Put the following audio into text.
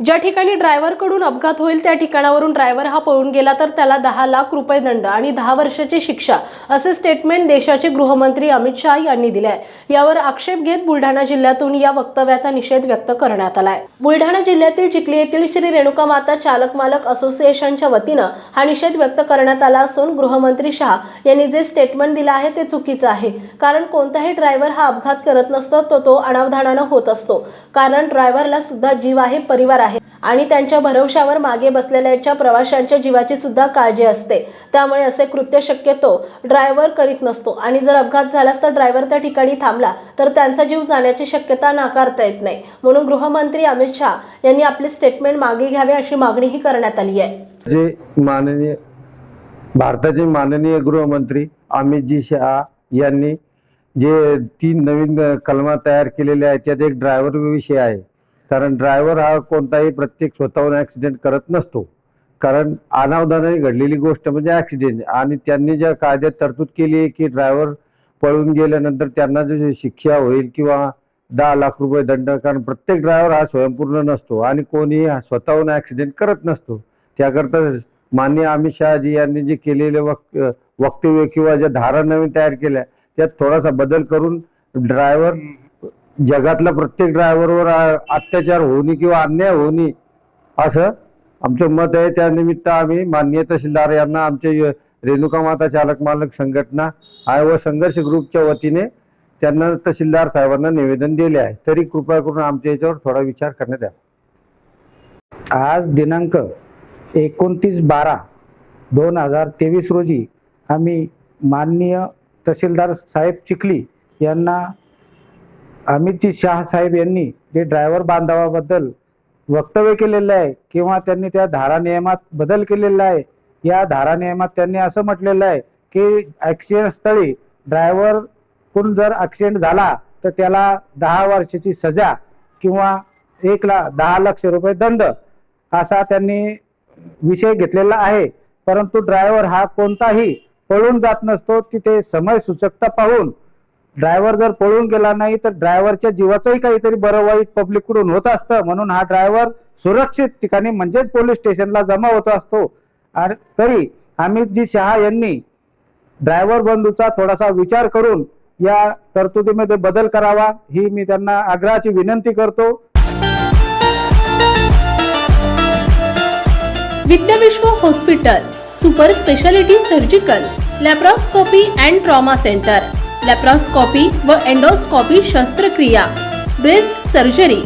ज्या ठिकाणी ड्रायव्हरकडून अपघात होईल त्या ठिकाणावरून ड्रायव्हर हा पळून गेला तर त्याला दहा लाख रुपये दंड आणि दहा वर्षाची शिक्षा असे स्टेटमेंट देशाचे गृहमंत्री अमित शहा यांनी दिले आहे. यावर आक्षेप घेत बुलढाणा जिल्ह्यातून या वक्तव्याचा निषेध व्यक्त करण्यात आलाय. बुलढाणा जिल्ह्यातील चिखली येथील श्री रेणुका माता चालक मालक असोसिएशनच्या वतीनं हा निषेध व्यक्त करण्यात आला असून गृहमंत्री शहा यांनी जे स्टेटमेंट दिलं आहे ते चुकीचं आहे. कारण कोणताही ड्रायव्हर हा अपघात करत नसतो तो तो अनावधानानं होत असतो. कारण ड्रायव्हरला सुद्धा जीव आहे परिवार आहे. आणि त्यांच्या भरवशावर मागे बसलेल्याच्या प्रवाशांच्या जीवाची सुद्धा काळजी असते. त्यामुळे असे कृत्य शक्यतो ड्रायव्हर करीत नसतो. आणि जर अपघात झालाच तर ड्रायव्हर त्या ठिकाणी थांबला तर त्यांचा जीव जाण्याची शक्यता नाकारता येत नाही. म्हणून गृहमंत्री अमित शहा यांनी आपले स्टेटमेंट मागे घ्यावे अशी मागणीही करण्यात आली आहे. जे माननीय भारताचे माननीय गृहमंत्री अमितजी शहा यांनी जे तीन नवीन कलमा तयार केलेल्या आहेत त्यात एक ड्रायव्हर विषय आहे. कारण ड्रायव्हर हा कोणताही प्रत्येक स्वतःहून ॲक्सिडेंट करत नसतो. कारण अनावधानाने घडलेली गोष्ट म्हणजे ॲक्सिडेंट आणि त्यांनी ज्या कायद्यात तरतूद केली आहे की ड्रायव्हर पळून गेल्यानंतर त्यांना जशी शिक्षा होईल किंवा दहा लाख रुपये दंड कारण प्रत्येक ड्रायव्हर हा स्वयंपूर्ण नसतो आणि कोणीही स्वतःहून ॲक्सिडेंट करत नसतो. त्याकरता माननीय अमित शहाजी यांनी जे केलेले वक्तव्य किंवा ज्या धारा नवीन तयार केल्या त्यात थोडासा बदल करून ड्रायव्हर जगातला प्रत्येक ड्रायव्हरवर अत्याचार होणे किंवा अन्याय होणे असं आमचं मत आहे. त्यानिमित्त आम्ही माननीय तहसीलदार यांना आमचे य- रेणुका माता चालक मालक संघटना आहे व संघर्ष ग्रुपच्या वतीने त्यांना तहसीलदार साहेबांना निवेदन दिले आहे. तरी कृपया करून आमच्या याच्यावर थोडा विचार करण्यात यावा आज दिनांक एकोणतीस बारा दोन हजार तेवीस रोजी आम्ही माननीय तहसीलदार साहेब चिखली यांना अमितजी शाह साहेब यांनी जे ड्रायव्हर बांधवाबद्दल वक्तव्य केलेलं आहे किंवा त्यांनी त्या धारा नियमात बदल केलेला आहे या धारा नियमात त्यांनी असं म्हटलेलं आहे की ॲक्सिडेंट स्थळी ड्रायव्हर कोण जर ॲक्सिडेंट झाला तर त्याला दहा वर्षाची सजा किंवा एक ला दहा लक्ष रुपये दंड असा त्यांनी विषय घेतलेला आहे. परंतु ड्रायव्हर हा कोणताही पळून जात नसतो तिथे समय सूचकता पाहून ड्रायव्हर जर पळून गेला नाही तर ड्रायव्हरच्या जीवाचंही काहीतरी बरं वाईट पब्लिककडून होत असतं. म्हणून हा ड्रायव्हर सुरक्षित ठिकाणी म्हणजेच पोलीस स्टेशनला जमा होत असतो. आणि तरी अमितजी शहा यांनी ड्रायव्हर बंधूचा थोडासा विचार करून या तरतुदीमध्ये बदल करावा ही मी त्यांना आग्रहाची विनंती करतो. Vidyavishwa hospital super speciality surgical laparoscopy and trauma centre. Laparoscopy व एंडोस्कोपी शस्त्रक्रिया ब्रेस्ट सर्जरी